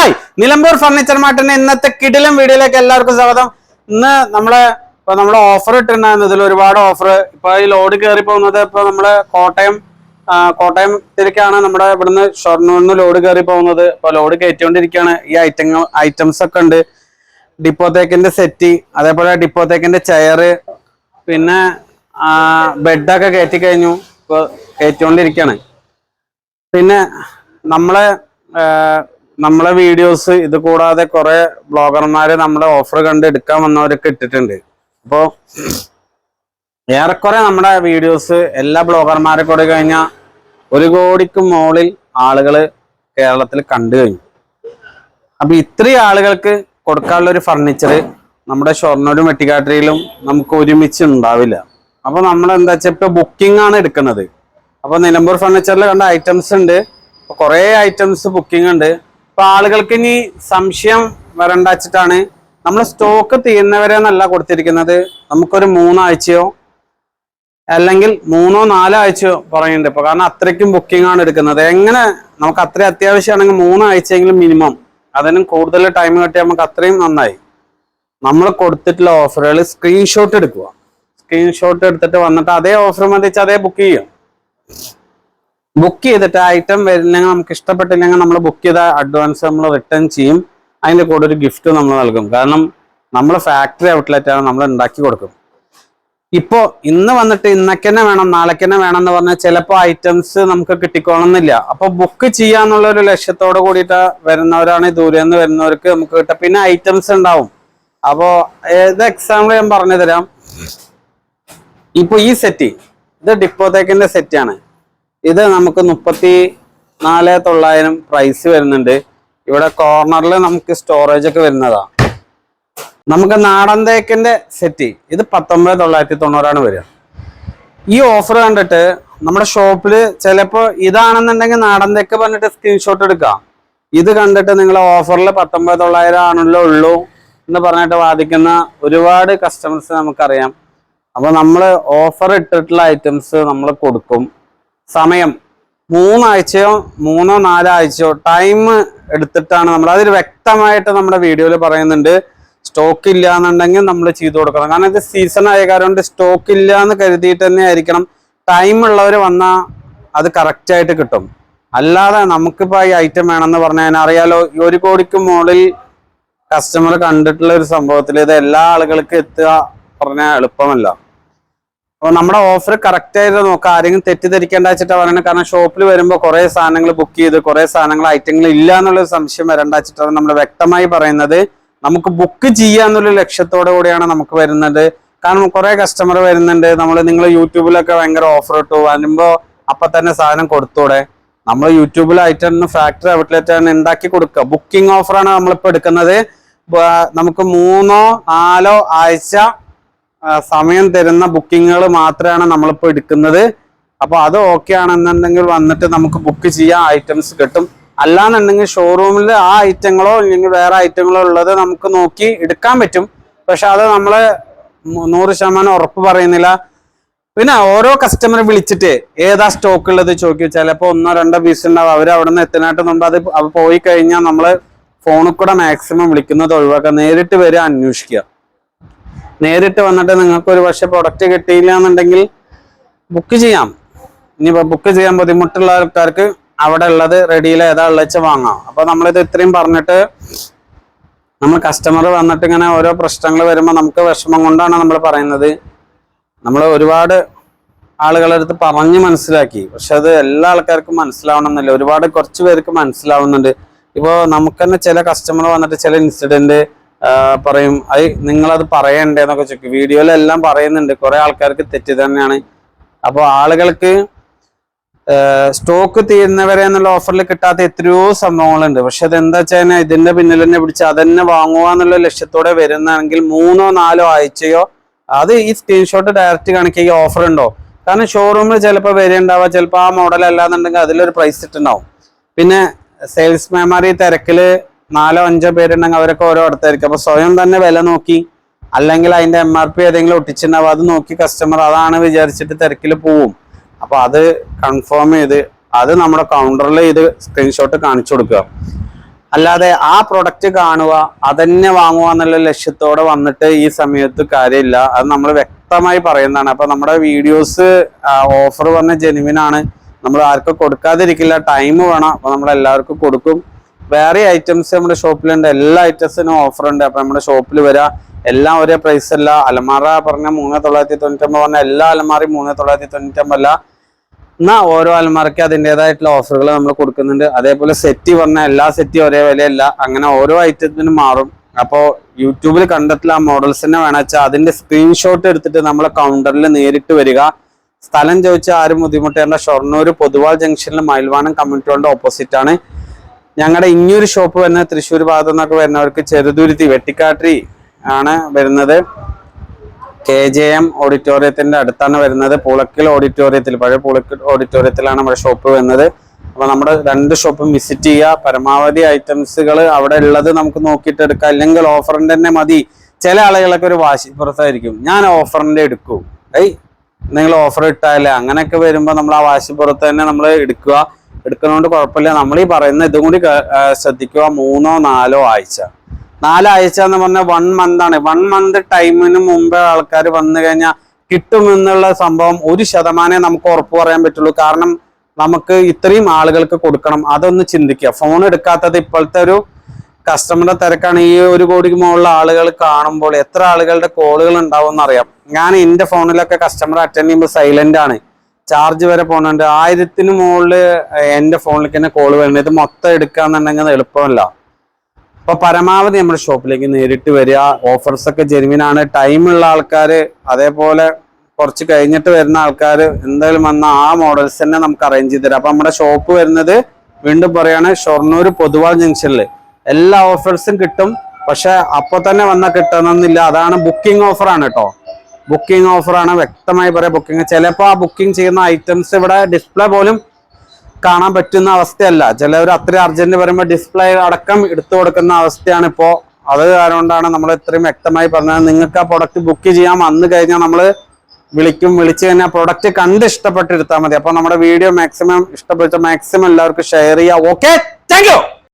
Hi. Nilambur furniture മാർട്ടിന്റെ ഇന്നത്തെ കിടിലം വീഡിയോയിലേക്ക് എല്ലാവർക്കും സ്വാഗതം. ഇന്ന് നമ്മളെ ഇപ്പൊ നമ്മൾ ഓഫർ ഇട്ടിട്ടുണ്ടായിരുന്നു. ഇതിൽ ഒരുപാട് ഓഫർ ഇപ്പൊ ഈ ലോഡ് കയറി പോകുന്നത് ഇപ്പൊ നമ്മൾ കോട്ടയം കോട്ടയം കോട്ടയത്തിലേക്കാണ് നമ്മുടെ ഇവിടുന്ന് ഷൊർണൂരിന്ന് ലോഡ് കയറി പോകുന്നത്. ഇപ്പൊ ലോഡ് കയറ്റിക്കൊണ്ടിരിക്കുകയാണ് ഈ ഐറ്റങ്ങൾ ഐറ്റംസ് ഒക്കെ ഉണ്ട്. ഡിപ്പോത്തേക്കിന്റെ സെറ്റ് അതേപോലെ ഡിപ്പോത്തേക്കിന്റെ ചെയർ പിന്നെ ബെഡൊക്കെ കയറ്റി കഴിഞ്ഞു ഇപ്പൊ കയറ്റിക്കൊണ്ടിരിക്കുകയാണ് പിന്നെ നമ്മളെ നമ്മളെ വീഡിയോസ് ഇത് കൂടാതെ കുറെ ബ്ലോഗർമാര് നമ്മുടെ ഓഫർ കണ്ട് എടുക്കാൻ വന്നവരൊക്കെ ഇട്ടിട്ടുണ്ട്. അപ്പോ ഏറെക്കുറെ നമ്മുടെ വീഡിയോസ് എല്ലാ ബ്ലോഗർമാരെ കൂടെ കഴിഞ്ഞാൽ ഒരു കോടിക്ക് മുകളിൽ ആളുകൾ കേരളത്തിൽ കണ്ടു കഴിഞ്ഞു. അപ്പൊ ഇത്രയും ആളുകൾക്ക് കൊടുക്കാനുള്ള ഒരു ഫർണിച്ചർ നമ്മുടെ ഷൊർണൂരും വെട്ടിക്കാട്ടിയിലും നമുക്ക് ഒരുമിച്ച് ഉണ്ടാവില്ല. അപ്പൊ നമ്മൾ എന്താ വെച്ചാൽ ഇപ്പൊ ബുക്കിംഗ് ആണ് എടുക്കുന്നത്. അപ്പൊ നിലമ്പൂർ ഫർണിച്ചറിൽ കണ്ട ഐറ്റംസ് ഉണ്ട്. കുറെ ഐറ്റംസ് ബുക്കിംഗ് ഉണ്ട്. അപ്പൊ ആളുകൾക്ക് ഇനി സംശയം വരണ്ട വെച്ചിട്ടാണ്. നമ്മൾ സ്റ്റോക്ക് തീരുന്നവരെ എന്നല്ല കൊടുത്തിരിക്കുന്നത്. നമുക്കൊരു മൂന്നാഴ്ചയോ അല്ലെങ്കിൽ മൂന്നോ നാലോ ആഴ്ചയോ പറയുന്നുണ്ട് ഇപ്പൊ. കാരണം അത്രയ്ക്കും ബുക്കിംഗ് ആണ് എടുക്കുന്നത്. എങ്ങനെ നമുക്ക് അത്ര അത്യാവശ്യമാണെങ്കിൽ മൂന്നാഴ്ചയെങ്കിലും മിനിമം അതിനും കൂടുതൽ ടൈം കിട്ടിയാൽ നമുക്ക് അത്രയും നന്നായി. നമ്മൾ കൊടുത്തിട്ടുള്ള ഓഫറുകൾ സ്ക്രീൻഷോട്ട് എടുക്കുക. സ്ക്രീൻഷോട്ട് എടുത്തിട്ട് വന്നിട്ട് അതേ ഓഫർ മതിച്ച് അതേ ബുക്ക് ചെയ്യുക. ബുക്ക് ചെയ്തിട്ട് ഐറ്റം വരില്ലെങ്കിൽ നമുക്ക് ഇഷ്ടപ്പെട്ടില്ലെങ്കിൽ നമ്മൾ ബുക്ക് ചെയ്ത അഡ്വാൻസ് നമ്മൾ റിട്ടേൺ ചെയ്യും. അതിന്റെ കൂടെ ഒരു ഗിഫ്റ്റ് നമ്മൾ നൽകും. കാരണം നമ്മൾ ഫാക്ടറി ഔട്ട്ലെറ്റ് ആണ് നമ്മൾ ഉണ്ടാക്കി കൊടുക്കും. ഇപ്പോൾ ഇന്ന് വന്നിട്ട് ഇന്നക്കന്നെ വേണം നാളെക്കന്നെ വേണം എന്ന് പറഞ്ഞാൽ ചിലപ്പോൾ ഐറ്റംസ് നമുക്ക് കിട്ടിക്കോണമെന്നില്ല അപ്പോൾ ബുക്ക് ചെയ്യാന്നുള്ള ഒരു ലക്ഷ്യത്തോട് കൂടിയിട്ട് വരുന്നവരാണ് ദൂരെ നിന്ന് വരുന്നവർക്ക് നമുക്ക് കിട്ടുക. പിന്നെ ഐറ്റംസ് ഉണ്ടാവും. അപ്പോൾ ഏത് എക്സാമ്പിൾ ഞാൻ പറഞ്ഞു തരാം ഇപ്പൊ ഈ സെറ്റ് ഇത് ഡിപ്പോത്തേക്കിന്റെ സെറ്റ് ആണ്. ഇത് നമുക്ക് മുപ്പത്തി നാല് തൊള്ളായിരം പ്രൈസ് വരുന്നുണ്ട്. ഇവിടെ കോർണറിൽ നമുക്ക് സ്റ്റോറേജ് ഒക്കെ വരുന്നതാ. നമുക്ക് നാടൻ തേക്കിന്റെ സെറ്റ് ഇത് പത്തൊമ്പത് തൊള്ളായിരത്തി തൊണ്ണൂറാണ് വരിക. ഈ ഓഫർ കണ്ടിട്ട് നമ്മുടെ ഷോപ്പിൽ ചിലപ്പോൾ ഇതാണെന്നുണ്ടെങ്കിൽ നാടൻ തേക്ക് പറഞ്ഞിട്ട് സ്ക്രീൻഷോട്ട് എടുക്കാം. ഇത് കണ്ടിട്ട് നിങ്ങൾ ഓഫറിൽ പത്തൊമ്പത് തൊള്ളായിരം ആണല്ലോ ഉള്ളൂ എന്ന് പറഞ്ഞിട്ട് വാദിക്കുന്ന ഒരുപാട് കസ്റ്റമേഴ്സ് നമുക്കറിയാം. അപ്പോൾ നമ്മൾ ഓഫർ ഇട്ടിട്ടുള്ള ഐറ്റംസ് നമ്മൾ കൊടുക്കും. സമയം മൂന്നാഴ്ചയോ മൂന്നോ നാലോ ആഴ്ചയോ ടൈം എടുത്തിട്ടാണ് നമ്മൾ. അതിൽ വ്യക്തമായിട്ട് നമ്മുടെ വീഡിയോയിൽ പറയുന്നുണ്ട്. സ്റ്റോക്ക് ഇല്ല എന്നുണ്ടെങ്കിൽ നമ്മൾ ചെയ്തു കൊടുക്കണം. കാരണം ഇത് സീസൺ ആയ കാരണം സ്റ്റോക്ക് ഇല്ല എന്ന് കരുതിയിട്ട് തന്നെ ആയിരിക്കണം. ടൈം ഉള്ളവർ വന്നാൽ അത് കറക്റ്റായിട്ട് കിട്ടും. അല്ലാതെ നമുക്കിപ്പോൾ ഈ ഐറ്റം വേണമെന്ന് പറഞ്ഞാൽ അറിയാലോ ഒരു കോടിക്ക് മുകളിൽ കസ്റ്റമർ കണ്ടിട്ടുള്ള ഒരു സംഭവത്തിൽ ഇത് എല്ലാ ആളുകൾക്കും എത്തുക പറഞ്ഞാൽ എളുപ്പമല്ല. അപ്പൊ നമ്മുടെ ഓഫർ കറക്റ്റ് ആയിട്ട് നോക്കാം. ആരെങ്കിലും തെറ്റിദ്ധരിക്കേണ്ട വെച്ചിട്ടാ പറയുന്നത് കാരണം ഷോപ്പിൽ വരുമ്പോൾ കുറെ സാധനങ്ങൾ ബുക്ക് ചെയ്ത് കുറെ സാധനങ്ങൾ ഐറ്റങ്ങൾ ഇല്ല എന്നുള്ള ഒരു സംശയം വരേണ്ട വെച്ചിട്ടാണ് നമ്മൾ വ്യക്തമായി പറയുന്നത്. നമുക്ക് ബുക്ക് ചെയ്യുക എന്നുള്ള ലക്ഷ്യത്തോടു കൂടിയാണ് നമുക്ക് വരുന്നത്. കാരണം കുറെ കസ്റ്റമർ വരുന്നുണ്ട്. നമ്മൾ നിങ്ങൾ യൂട്യൂബിലൊക്കെ ഭയങ്കര ഓഫർ ഇട്ടു. വരുമ്പോ അപ്പൊ തന്നെ സാധനം കൊടുത്തൂടെ? നമ്മൾ യൂട്യൂബിൽ ഐറ്റം ഫാക്ടറി ഔട്ട്ലെറ്റ് ആണ് ഉണ്ടാക്കി കൊടുക്കുക ബുക്കിംഗ് ഓഫറാണ് നമ്മളിപ്പോ എടുക്കുന്നത്. നമുക്ക് മൂന്നോ നാലോ ആഴ്ച സമയം തരുന്ന ബുക്കിങ്ങുകൾ മാത്രമാണ് നമ്മളിപ്പോൾ എടുക്കുന്നത്. അപ്പോൾ അത് ഓക്കെ ആണെന്നുണ്ടെങ്കിൽ വന്നിട്ട് നമുക്ക് ബുക്ക് ചെയ്യാൻ ഐറ്റംസ് കിട്ടും. അല്ലാന്നുണ്ടെങ്കിൽ ഷോറൂമിൽ ആ ഐറ്റങ്ങളോ അല്ലെങ്കിൽ വേറെ ഐറ്റങ്ങളോ ഉള്ളത് നമുക്ക് നോക്കി എടുക്കാൻ പറ്റും. പക്ഷെ അത് നമ്മൾ മു- നൂറ് ശതമാനം ഉറപ്പ് പറയുന്നില്ല. പിന്നെ ഓരോ കസ്റ്റമറെ വിളിച്ചിട്ട് ഏതാ സ്റ്റോക്ക് ഉള്ളത് ചോദിക്കും. ചിലപ്പോൾ ഒന്നോ രണ്ടോ പീസ് ഉണ്ടാവും. അവർ അവിടെ നിന്ന് എത്താനായിട്ട് മുമ്പ് അത് പോയി കഴിഞ്ഞാൽ നമ്മൾ ഫോണിൽ കൂടെ മാക്സിമം വിളിക്കുന്നത് ഒഴിവാക്കുക. നേരിട്ട് വരിക അന്വേഷിക്കുക. നേരിട്ട് വന്നിട്ട് നിങ്ങൾക്ക് ഒരു പക്ഷെ പ്രൊഡക്റ്റ് കിട്ടിയില്ല എന്നുണ്ടെങ്കിൽ ബുക്ക് ചെയ്യാം. ഇനിയിപ്പോൾ ബുക്ക് ചെയ്യാൻ ബുദ്ധിമുട്ടുള്ള ആൾക്കാർക്ക് അവിടെ ഉള്ളത് റെഡിയിൽ ഏതാ ഉള്ളച്ച് വാങ്ങാം. അപ്പോൾ നമ്മളിത് ഇത്രയും പറഞ്ഞിട്ട് നമ്മൾ കസ്റ്റമർ വന്നിട്ട് ഇങ്ങനെ ഓരോ പ്രശ്നങ്ങൾ വരുമ്പോൾ നമുക്ക് വിഷമം കൊണ്ടാണ് നമ്മൾ പറയുന്നത്. നമ്മൾ ഒരുപാട് ആളുകളുടെ അടുത്ത് പറഞ്ഞ് മനസ്സിലാക്കി. പക്ഷെ അത് എല്ലാ ആൾക്കാർക്കും മനസ്സിലാവണമെന്നില്ല. ഒരുപാട് കുറച്ച് പേർക്ക് മനസ്സിലാവുന്നുണ്ട്. ഇപ്പോൾ നമുക്ക് തന്നെ ചില കസ്റ്റമർ വന്നിട്ട് ചില ഇൻസിഡന്റ് പറയും അത് നിങ്ങളത് പറയണ്ടേന്നൊക്കെ ചോദിക്കും. വീഡിയോയിലെല്ലാം പറയുന്നുണ്ട്. കുറെ ആൾക്കാർക്ക് തെറ്റ് തന്നെയാണ്. അപ്പോൾ ആളുകൾക്ക് സ്റ്റോക്ക് തീരുന്നവരെ എന്നുള്ള ഓഫറിൽ കിട്ടാത്ത എത്രയോ സംഭവങ്ങളുണ്ട്. പക്ഷെ അത് എന്താ വെച്ചാൽ ഇതിന്റെ പിന്നിൽ തന്നെ പിടിച്ച് അതന്നെ വാങ്ങുക എന്നുള്ള ലക്ഷ്യത്തോടെ വരുന്നതാണെങ്കിൽ മൂന്നോ നാലോ ആഴ്ചയോ അത് ഈ സ്ക്രീൻഷോട്ട് ഡയറക്റ്റ് കാണിക്കുക ഓഫർ ഉണ്ടോ? കാരണം ഷോറൂമിൽ ചിലപ്പോൾ വരുന്നുണ്ടാവുക ചിലപ്പോൾ ആ മോഡൽ അല്ലാന്നുണ്ടെങ്കിൽ അതിലൊരു പ്രൈസ് ഇട്ടുണ്ടാവും. പിന്നെ സെയിൽസ്മാൻമാർ ഈ തിരക്കിൽ നാലോ അഞ്ചോ പേരുണ്ടെങ്കിൽ അവരൊക്കെ ഓരോ അടുത്തായിരിക്കും അപ്പൊ സ്വയം തന്നെ വില നോക്കി അല്ലെങ്കിൽ അതിന്റെ എം ആർ പി ഏതെങ്കിലും ഒട്ടിച്ചിട്ടുണ്ടാവും അത് നോക്കി കസ്റ്റമർ അതാണ് വിചാരിച്ചിട്ട് തിരക്കിൽ പോവും. അപ്പൊ അത് കൺഫേം ചെയ്ത് അത് നമ്മുടെ കൗണ്ടറിൽ ഇത് സ്ക്രീൻഷോട്ട് കാണിച്ചു കൊടുക്കുക. അല്ലാതെ ആ പ്രൊഡക്റ്റ് കാണുക അതന്നെ വാങ്ങുക എന്നുള്ള ലക്ഷ്യത്തോടെ വന്നിട്ട് ഈ സമയത്ത് കാര്യമില്ല. അത് നമ്മൾ വ്യക്തമായി പറയുന്നതാണ്. അപ്പൊ നമ്മുടെ വീഡിയോസ് ഓഫർ വന്ന ജെനുവിനാണ് നമ്മൾ ആർക്കും കൊടുക്കാതിരിക്കില്ല. ടൈം വേണം. അപ്പൊ നമ്മൾ എല്ലാവർക്കും കൊടുക്കും. വേറെ ഐറ്റംസ് നമ്മുടെ ഷോപ്പിലുണ്ട് എല്ലാ ഐറ്റംസിനും ഓഫർ ഉണ്ട്. അപ്പൊ നമ്മുടെ ഷോപ്പിൽ വരാ. എല്ലാം ഒരേ പ്രൈസ് അല്ല. അലമാറ പറഞ്ഞ മൂന്ന് തൊള്ളായിരത്തി തൊണ്ണൂറ്റൊമ്പത് പറഞ്ഞ എല്ലാ അലമാറയും മൂന്ന് തൊള്ളായിരത്തി തൊണ്ണൂറ്റൊമ്പത് അല്ല. എന്നാ ഓരോ അലമാറയ്ക്ക് അതിന്റെതായിട്ടുള്ള ഓഫറുകൾ നമ്മൾ കൊടുക്കുന്നുണ്ട്. അതേപോലെ സെറ്റ് പറഞ്ഞാൽ എല്ലാ സെറ്റും ഒരേ വിലയല്ല. അങ്ങനെ ഓരോ ഐറ്റത്തിനും മാറും. അപ്പോൾ യൂട്യൂബിൽ കണ്ടെത്തില്ല ആ മോഡൽസിനെ തന്നെ വെച്ചാൽ അതിന്റെ സ്ക്രീൻഷോട്ട് എടുത്തിട്ട് നമ്മളെ കൗണ്ടറിൽ നേരിട്ട് വരിക. സ്ഥലം ചോദിച്ചാൽ ആരും ബുദ്ധിമുട്ടേണ്ട. ഷൊർണൂർ പൊതുവാൾ ജംഗ്ഷനിൽ മയിൽവാനം കമ്മ്യൂണിറ്റിയുടെ ഓപ്പോസിറ്റ് ആണ്. ഞങ്ങളുടെ ഇനിയൊരു ഷോപ്പ് വരുന്നത് തൃശ്ശൂർ ഭാഗത്തു നിന്നൊക്കെ വരുന്നവർക്ക് ചെറുതുരുത്തി വെട്ടിക്കാട്ടി ആണ് വരുന്നത്. കെ ജെ എം ഓഡിറ്റോറിയത്തിന്റെ അടുത്താണ് വരുന്നത്. പുളക്കൽ ഓഡിറ്റോറിയത്തിൽ പഴയ പുളക്കൽ ഓഡിറ്റോറിയത്തിലാണ് നമ്മുടെ ഷോപ്പ് വരുന്നത്. അപ്പൊ നമ്മുടെ രണ്ട് ഷോപ്പും വിസിറ്റ് ചെയ്യുക പരമാവധി ഐറ്റംസുകൾ അവിടെ ഉള്ളത് നമുക്ക് നോക്കിയിട്ട് എടുക്കാം. അല്ലെങ്കിൽ ഓഫറിന്റെ തന്നെ മതി. ചില ആളുകളൊക്കെ ഒരു വാശി പുറത്തായിരിക്കും ഞാൻ ഓഫറിന്റെ എടുക്കും. ഏയ് നിങ്ങൾ ഓഫർ ഇട്ടാലേ അങ്ങനെയൊക്കെ വരുമ്പോൾ നമ്മൾ ആ വാശി പുറത്ത് തന്നെ നമ്മൾ എടുക്കുക. എടുക്കുന്നതുകൊണ്ട് കുഴപ്പമില്ല. നമ്മൾ ഈ പറയുന്ന ഇതും കൂടി ശ്രദ്ധിക്കുക. മൂന്നോ നാലോ ആഴ്ച. നാലാഴ്ച എന്ന് പറഞ്ഞാൽ വൺ മന്ത് ആണ്. വൺ മന്ത് ടൈമിന് മുമ്പേ ആൾക്കാർ വന്നു കഴിഞ്ഞാൽ കിട്ടുമെന്നുള്ള സംഭവം ഒരു ശതമാനമേ നമുക്ക് ഉറപ്പ് പറയാൻ പറ്റുള്ളൂ. കാരണം നമുക്ക് ഇത്രയും ആളുകൾക്ക് കൊടുക്കണം. അതൊന്ന് ചിന്തിക്കുക. ഫോൺ എടുക്കാത്തത് ഇപ്പോഴത്തെ ഒരു കസ്റ്റമറുടെ തിരക്കാണ്. ഈ ഒരു കോടിക്ക് മുകളിലുള്ള ആളുകൾ കാണുമ്പോൾ എത്ര ആളുകളുടെ കോളുകൾ ഉണ്ടാവും എന്നറിയാം ഞാൻ എന്റെ ഫോണിലൊക്കെ കസ്റ്റമർ അറ്റൻഡ് ചെയ്യുമ്പോൾ സൈലന്റ് ആണ്. ചാർജ് വരെ പോകുന്നുണ്ട് ആയിരത്തിന് മുകളിൽ എന്റെ ഫോണിലേക്ക് തന്നെ കോൾ വരുന്നത് ഇത് മൊത്തം എടുക്കാന്നുണ്ടെങ്കിൽ എളുപ്പമല്ല. അപ്പൊ പരമാവധി നമ്മുടെ ഷോപ്പിലേക്ക് നേരിട്ട് വരിക. ഓഫേഴ്സ് ഒക്കെ ജെനുവിൻ ആണ്. ടൈം ഉള്ള ആൾക്കാർ അതേപോലെ കുറച്ച് കഴിഞ്ഞിട്ട് വരുന്ന ആൾക്കാർ എന്തായാലും വന്ന ആ മോഡൽസ് തന്നെ നമുക്ക് അറേഞ്ച് ചെയ്ത് തരാം. അപ്പൊ നമ്മുടെ ഷോപ്പ് വരുന്നത് വീണ്ടും പറയാണ് ഷൊർണൂർ പൊതുവാൾ ജംഗ്ഷനിൽ എല്ലാ ഓഫേഴ്സും കിട്ടും. പക്ഷെ അപ്പൊ തന്നെ വന്നാൽ കിട്ടണമെന്നില്ല. അതാണ് ബുക്കിംഗ് ഓഫറാണ് കേട്ടോ ബുക്കിംഗ് ഓഫറാണ്. വ്യക്തമായി പറയാം ബുക്കിംഗ്. ചിലപ്പോൾ ആ ബുക്കിംഗ് ചെയ്യുന്ന ഐറ്റംസ് ഇവിടെ ഡിസ്പ്ലേ പോലും കാണാൻ പറ്റുന്ന അവസ്ഥയല്ല. ചിലവർ അത്ര അർജന്റ് വരുമ്പോൾ ഡിസ്പ്ലേ അടക്കം എടുത്തു കൊടുക്കുന്ന അവസ്ഥയാണ് ഇപ്പോൾ അത് കാരണം നമ്മൾ ഇത്രയും വ്യക്തമായി പറഞ്ഞത്. നിങ്ങൾക്ക് ആ പ്രൊഡക്റ്റ് ബുക്ക് ചെയ്യാൻ വന്നു കഴിഞ്ഞാൽ നമ്മൾ വിളിക്കും. വിളിച്ചു കഴിഞ്ഞാൽ പ്രൊഡക്റ്റ് കണ്ട് ഇഷ്ടപ്പെട്ട് എടുത്താൽ മതി. അപ്പോൾ നമ്മുടെ വീഡിയോ മാക്സിമം ഇഷ്ടപ്പെട്ട മാക്സിമം എല്ലാവർക്കും ഷെയർ ചെയ്യാം. Okay thank